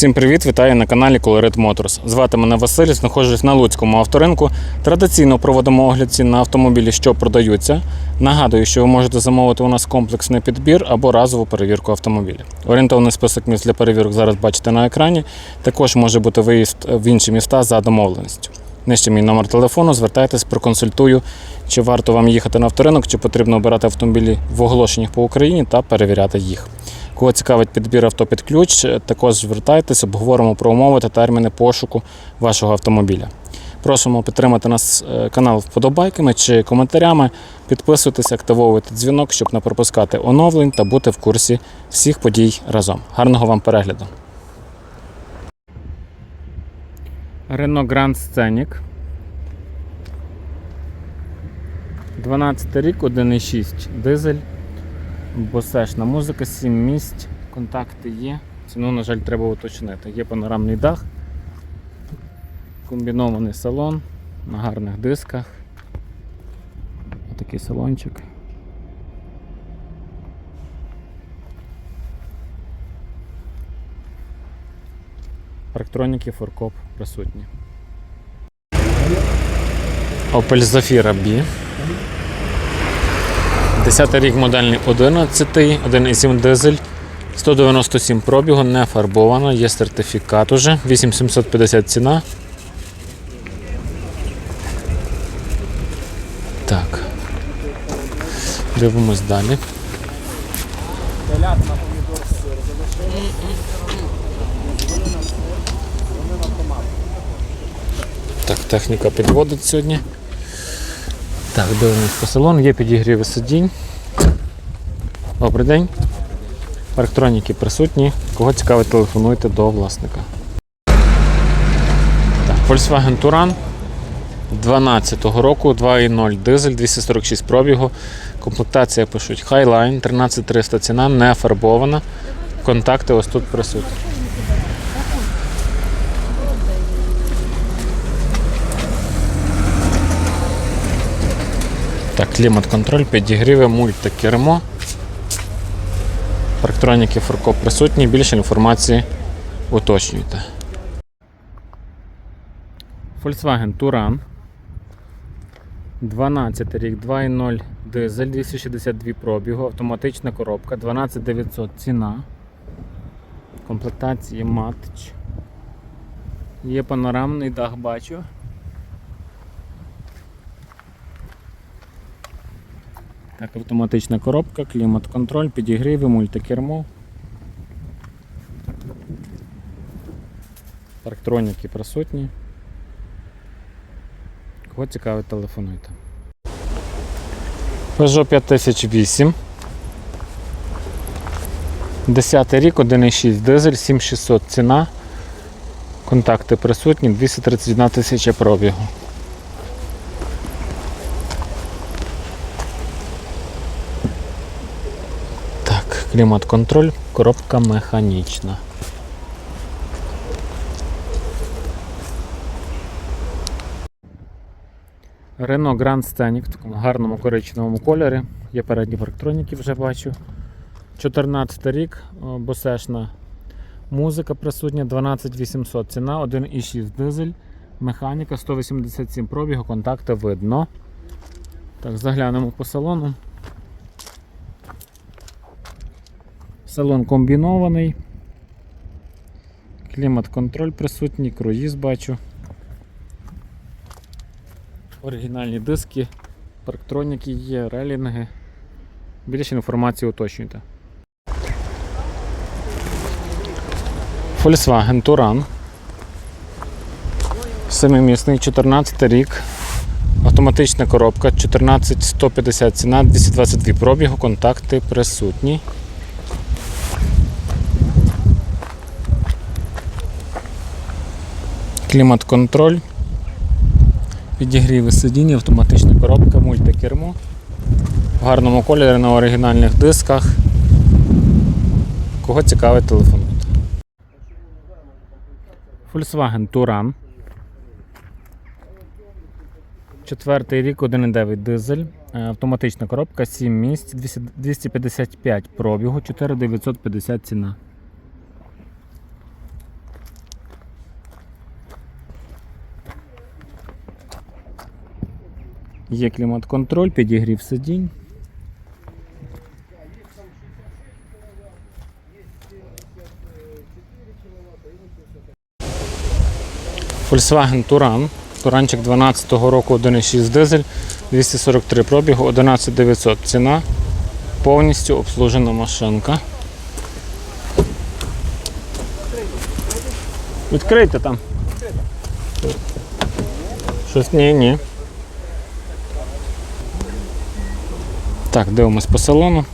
Всім привіт! Вітаю на каналі Colorit Motors. Звати мене Василь, знаходжусь на Луцькому авторинку. Традиційно проводимо огляд цін на автомобілі, що продаються. Нагадую, що ви можете замовити у нас комплексний підбір або разову перевірку автомобіля. Орієнтовний список міст для перевірок зараз бачите на екрані. Також може бути виїзд в інші міста за домовленістю. Нижче мій номер телефону, звертайтесь, проконсультую, чи варто вам їхати на авторинок, чи потрібно обирати автомобілі в оголошеннях по Україні та перевіряти їх. Кого цікавить підбір авто під ключ, також звертайтесь, обговоримо про умови та терміни пошуку вашого автомобіля. Просимо підтримати нас е, канал вподобайками чи коментарями. Підписуйтесь, активовуйте дзвінок, щоб не пропускати оновлень та бути в курсі всіх подій разом. Гарного вам перегляду. Renault Grand Scenic. 12 рік, 1,6 дизель. Босешна музика, 7 місць, контакти є. Ціну, на жаль, треба уточнити. Є панорамний дах, комбінований салон на гарних дисках. Такий салончик. Парктроніки, форкоп присутні. Opel Zafira B. 10 рік модельний 11, 1,7 дизель, 197 пробігу, не фарбовано, є сертифікат уже, 8750 ціна. Так. Дивимось далі. Так, техніка підводить сьогодні. Так, дивимось по салону, є підігріви сидінь. Добрий день. Парктроніки присутні. Кого цікавить, телефонуйте до власника. Так, Volkswagen Touran 12-го року, 2.0 дизель, 246 пробігу. Комплектація пишуть Highline, 13300 ціна, не фарбована. Контакти ось тут присутні. Так, клімат-контроль, підігріви, мультикермо. Парктроніки форкоп присутні. Більше інформації уточнюйте. Volkswagen Touran. 12 рік, 2.0 дизель, 262 пробігу, автоматична коробка, 12900 ціна. Комплектації матч. Є панорамний дах, бачу. Так, автоматична коробка, клімат-контроль, підігріви, мультикермо. Парктроніки присутні. Кого цікавить, телефонуйте. Peugeot 5008. 10 рік, 1,6 дизель, 7600 ціна. Контакти присутні, 231 тисяча пробігу. Так, клімат-контроль, коробка механічна. Renault Grand Scenic в такому гарному коричневому кольорі. Є передні парктроніки, вже бачу. 14 рік, босешна музика присутня, 12800 ціна, 1,6 дизель, механіка, 187 пробігу, контакти видно. Так, заглянемо по салону. Салон комбінований. Клімат-контроль присутній, круїз бачу. Оригінальні диски, парктроніки є, релінги. Більше інформації уточнюйте. Volkswagen Touran. Семимісний 14 рік. Автоматична коробка 14150 ціна, 222 пробігу, контакти присутні. Клімат-контроль. Підігріви сидіння, автоматична коробка, мультикермо. В гарному кольорі на оригінальних дисках. Кого цікавить, телефонуйте. Volkswagen Touran. Четвертий рік, 1,9 дизель. Е, Автоматична коробка, 7 місць, 255 пробігу, 4950 ціна. Є клімат-контроль, підігрів сидінь. Volkswagen Touran. Туранчик 12-го року 1,6 дизель, 243 пробігу, 11900 ціна. Повністю обслужена машинка. Відкрийте там. Щось ні, ні. Так, дивимось по салону.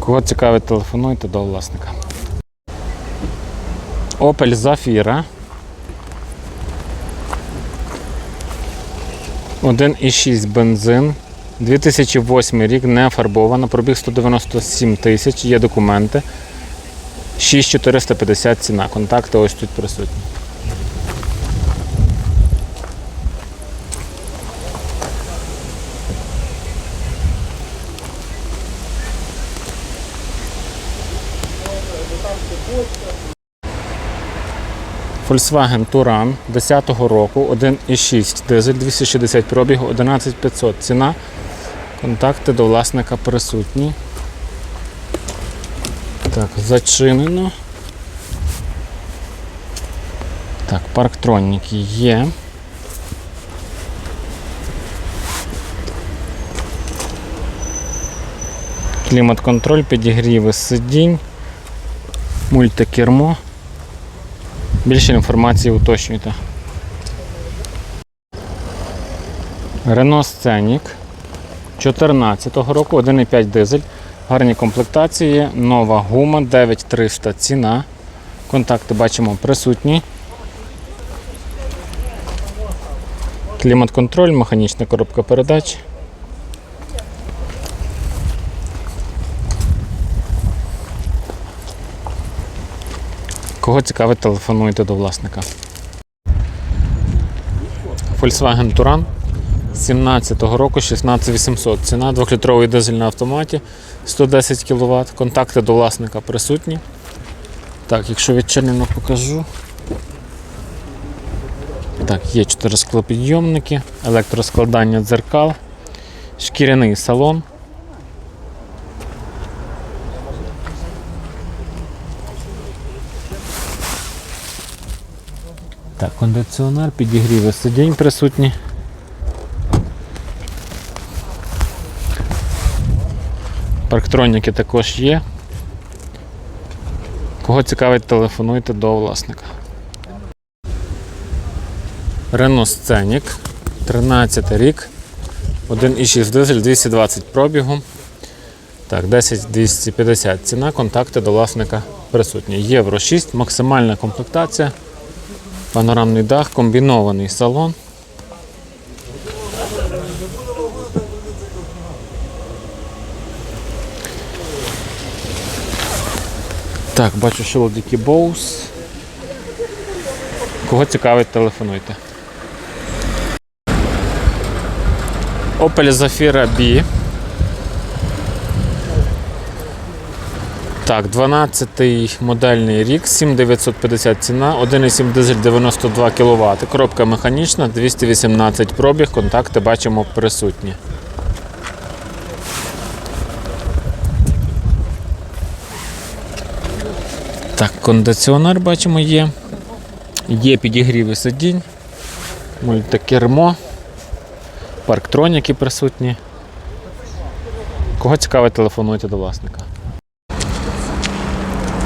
Кого цікавить, телефонуйте до власника. Opel Zafira. 1,6 бензин. 2008 рік, не фарбована, пробіг 197 тисяч, є документи. 6450 ціна. Контакти ось тут присутні. Volkswagen Touran 10-го року, 1,6 дизель, 260 пробігу, 11500 ціна. Контакти до власника присутні. Так, зачинено. Так, парктроніки є. Клімат-контроль, підігріви сидінь, мультикермо. Більше інформації уточнюйте. Renault Scenic 14 року, 1,5 дизель, гарні комплектації, нова гума 9300 ціна. Контакти бачимо присутні. Клімат-контроль, механічна коробка передач. Кого цікавить, телефонуйте до власника. Volkswagen Touran 17-го року 16800. Ціна 2-літровий дизель на автоматі 110 кВт. Контакти до власника присутні. Так, якщо відчинено покажу. Так, є 4 склопідйомники, електроскладання дзеркал, шкіряний салон. Так, кондиціонер, підігріви сидінь присутні. Парктроніки також є. Кого цікавить, телефонуйте до власника. Renault Scenic, 13 рік, 1,6 дизель, 220 пробігу. Так, 10 250 ціна, контакти до власника присутні. Євро 6, максимальна комплектація. Панорамний дах, комбінований салон. Так, бачу шилодики Боус. Кого цікавить, телефонуйте. Opel Zafira B. Так, 12-й модельний рік, 7950 ціна, 1,7 дизель 92 кВт. Коробка механічна, 218 пробіг, контакти бачимо присутні. Так, кондиціонер бачимо є. Є підігріви сидінь, мультикермо, парктроніки присутні. Кого цікавить, телефонуйте до власника.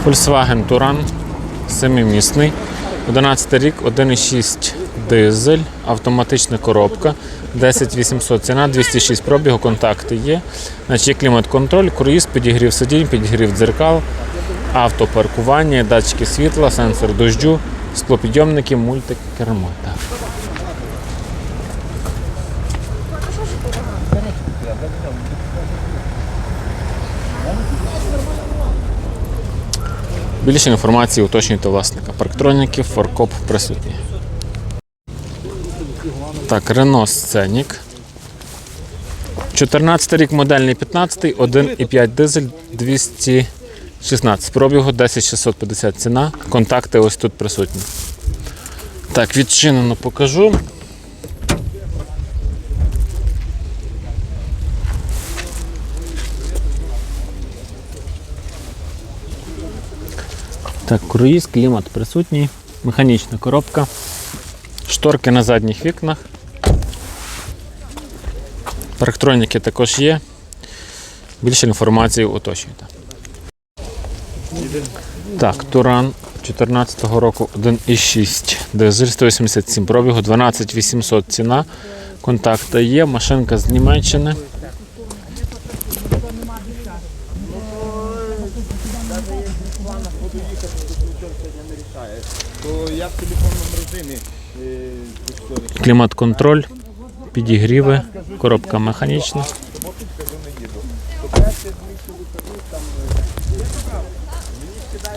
Volkswagen Touran, семимісний, 11 рік, 1,6 дизель, автоматична коробка, 10800 ціна, 206 пробігу, контакти є. Значить, клімат-контроль, круїз, підігрів сидінь, підігрів дзеркал, автопаркування, датчики світла, сенсор дощу, склопідйомники, мультикермо. Так. Більше інформації уточнюйте власника. Парктроніків, форкоп присутні. Так, Renault Scenic. 14 рік модельний 15, 1,5 дизель 216. Пробігу 10650 ціна. Контакти ось тут присутні. Так, відчинено покажу. Так, круїз, клімат присутній, механічна коробка, шторки на задніх вікнах. Парктроніки також є. Більше інформації уточнюйте. Так, Туран 2014 року 1,6. Дизель 187 пробігу, 12800 ціна. Контакти є, машинка з Німеччини. То я в телефонному режимі е, Клімат-контроль, підігріви, коробка механічна.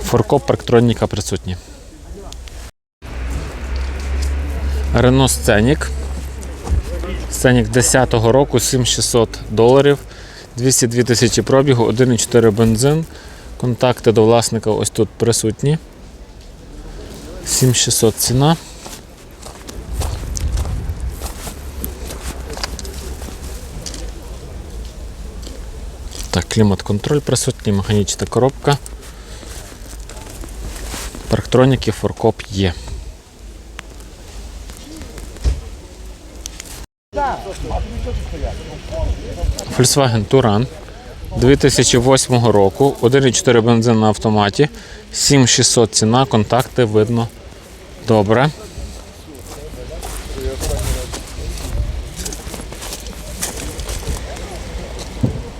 Форкоп парктроніка присутні. Renault Scenic. Scenic 10-го року 7600 доларів. 202 тисячі пробігу, 1,4 бензин. Контакти до власника ось тут присутні. 7600 ціна. Так, клімат-контроль присутній, механічна коробка. Парктроніки, форкоп є. Volkswagen Touran 2008 року, 1,4 бензин на автоматі, 7600 ціна, контакти видно добре.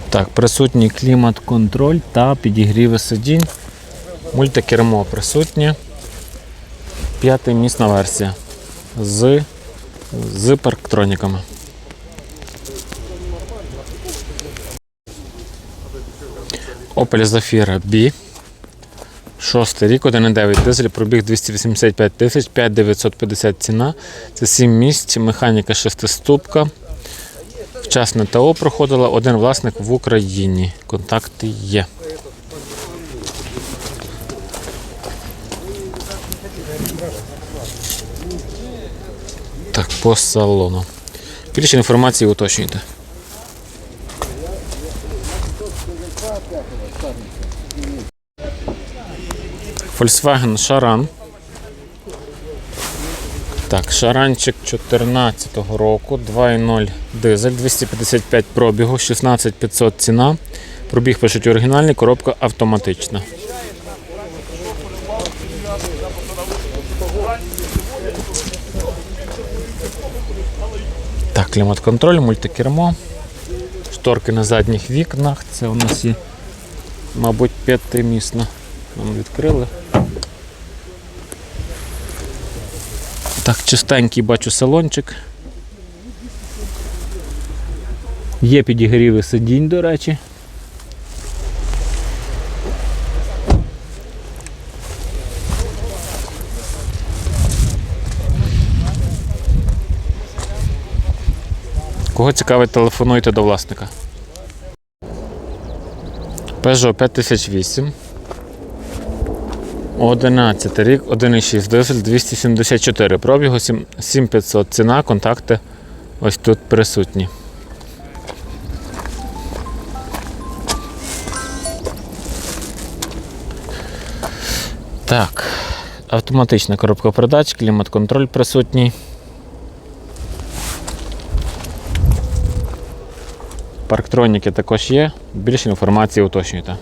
Так, присутній клімат-контроль та підігріви сидінь. Мультикермо присутнє. П'ятимісна версія з, з парктроніками. Opel Zafira B. Шостий рік, 1,9 дизель, пробіг 285 тисяч, 5950 ціна. Це 7 місць, механіка шестиступка. Вчасне ТО проходила один власник в Україні. Контакти є. Так, по салону. Більше інформації уточнюйте. Volkswagen Шаран. Так, шаранчик 14-го року, 2.0 дизель, 255 пробігу, 16500 ціна. Пробіг пишуть оригінальний, коробка автоматична. Так, клімат-контроль, мультикермо. Шторки на задніх вікнах. Це у нас є, мабуть, п'ятимісна. Нам відкрили. Так, чистенький бачу салончик. Є підігріви сидінь, до речі. Кого цікавить, телефонуйте до власника. Peugeot 5008. 11 рік, 1,6 дизель, 274 пробігу, 7500 ціна, контакти ось тут присутні. Так, автоматична коробка передач, клімат-контроль присутній. Парктроніки також є. Більше інформації уточнюйте.